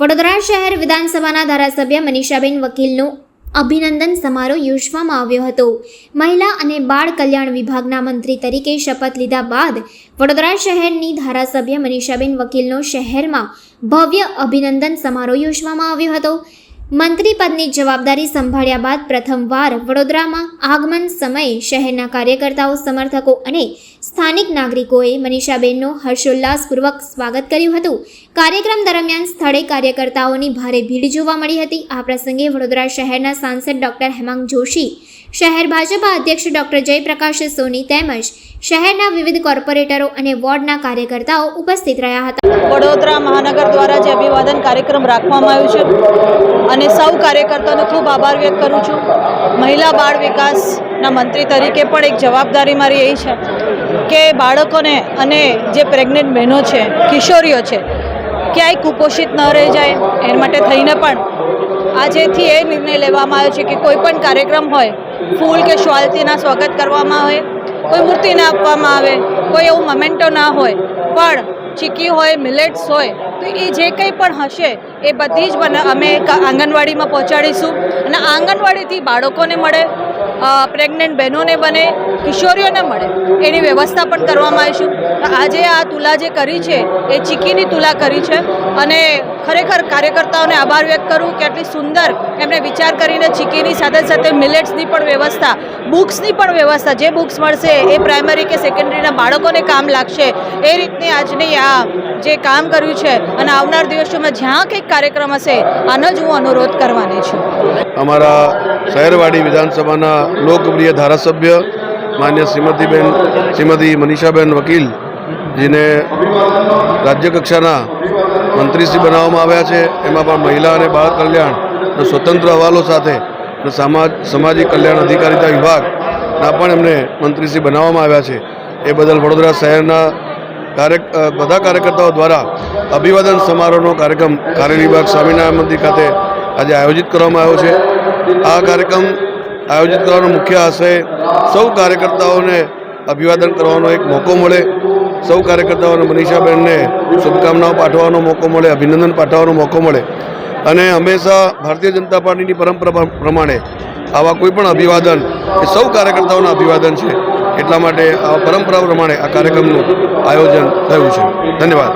વડોદરા શહેર વિધાનસભાના ધારાસભ્ય મનીષાબેન વકીલનું અભિનંદન સમારોહ યોજવામાં આવ્યો હતો. મહિલા અને બાળ કલ્યાણ વિભાગના મંત્રી તરીકે શપથ લીધા બાદ વડોદરા શહેરની ધારાસભ્ય મનીષાબેન વકીલનો શહેરમાં ભવ્ય અભિનંદન સમારોહ યોજવામાં આવ્યો હતો. મંત્રી પદની જવાબદારી સંભાળ્યા બાદ પ્રથમવાર વડોદરામાં આગમન સમયે શહેરના કાર્યકર્તાઓ, સમર્થકો અને સ્થાનિક નાગરિકોએ મનીષાબેનનું હર્ષોલ્લાસપૂર્વક સ્વાગત કર્યું હતું. કાર્યક્રમ દરમિયાન સ્થળે કાર્યકર્તાઓની ભારે ભીડ જોવા મળી હતી. આ પ્રસંગે વડોદરા શહેરના સાંસદ ડોક્ટર હેમાંગ જોશી શહેર ભાજપા અધ્યક્ષ ડોક્ટર જયપ્રકાશ સોની તેમજ શહેરના વિવિધ કોર્પોરેટરો અને વોર્ડના કાર્યકર્તાઓ ઉપસ્થિત રહ્યા હતા. વડોદરા મહાનગર દ્વારા જે અભિવાદન કાર્યક્રમ રાખવામાં આવ્યું છે અને સૌ કાર્યકર્તાઓનો ખૂબ આભાર વ્યક્ત કરું છું. મહિલા બાળ વિકાસના મંત્રી તરીકે પણ એક જવાબદારી મારી એ છે કે બાળકોને અને જે પ્રેગ્નન્ટ બહેનો છે, કિશોરીઓ છે, ક્યાંય કુપોષિત ન રહી જાય એ માટે થઈને પણ આજેથી એ નિર્ણય લેવામાં આવ્યો છે કે કોઈ પણ કાર્યક્રમ હોય ફૂલ કે શ્વાલતીના સ્વાગત કરવામાં આવે કોઈ મૂર્તિ ના આપવામાં આવે, કોઈ એવું મોમેન્ટો ના હોય, પણ ચીકી હોય મિલેટ્સ હોય, તો એ જે કંઈ પણ હશે, એ બધી જ અમે આંગણવાડીમાં પહોંચાડીશું. અને આંગણવાડીથી બાળકોને મળે પ્રેગ્નન્ટ બહેનોને બને, કિશોરીઓને મળે, એની વ્યવસ્થા પણ કરવામાં આવીશું આજે આ તુલા જે કરી છે, એ ચીકીની તુલા કરી છે અને ખરેખર કાર્યકર્તાઓને આભાર વ્યક્ત કરું કે આટલી સુંદર એમણે વિચાર કરીને ચીકીની સાથે સાથે મિલેટ્સની પણ વ્યવસ્થા બુક્સની પણ વ્યવસ્થા, જે બુક્સ મળશે, એ પ્રાઇમરી કે સેકન્ડરીના બાળકોને કામ લાગશે, એ રીતની આજની આ જે કામ કર્યું છે અને આવનાર દિવસોમાં જ્યાં કંઈક કાર્યક્રમ હશે, આનો જ હું અનુરોધ કરવાની છું. અમારા શહેરવાડી વિધાનસભાના લોકપ્રિય ધારાસભ્ય માન્ય શ્રીમતીબેન શ્રીમતી મનીષાબેન વકીલ જેને રાજ્ય કક્ષાના મંત્રીશ્રી બનાવવામાં આવ્યા છે. એમાં પણ મહિલા અને બાળ કલ્યાણનો સ્વતંત્ર હવાલો સાથે અને સમાજ, સામાજિક કલ્યાણ અધિકારીતા વિભાગના પણ એમને મંત્રીશ્રી બનાવવામાં આવ્યા છે. એ બદલ વડોદરા શહેરના કાર્ય બધા કાર્યકર્તાઓ દ્વારા અભિવાદન સમારોહનો કાર્યક્રમ કાર્ય વિભાગ સ્વામિનારાયણ મંદિર ખાતે આજે આયોજિત કરવામાં આવ્યો છે. આ કાર્યક્રમ આયોજિત કરવાનો મુખ્ય આશય સૌ કાર્યકર્તાઓને અભિવાદન કરવાનો એક મોકો મળે. સૌ કાર્યકર્તાઓને મનીષાબેનને શુભકામનાઓ પાઠવવાનો મોકો મળે, અભિનંદન પાઠવવાનો મોકો મળે. અને હંમેશા ભારતીય જનતા પાર્ટીની પરંપરા પ્રમાણે આવા કોઈ પણ અભિવાદન એ સૌ કાર્યકર્તાઓના અભિવાદન છે. એટલા માટે આ પરંપરા પ્રમાણે આ કાર્યક્રમનું આયોજન થયું છે. ધન્યવાદ.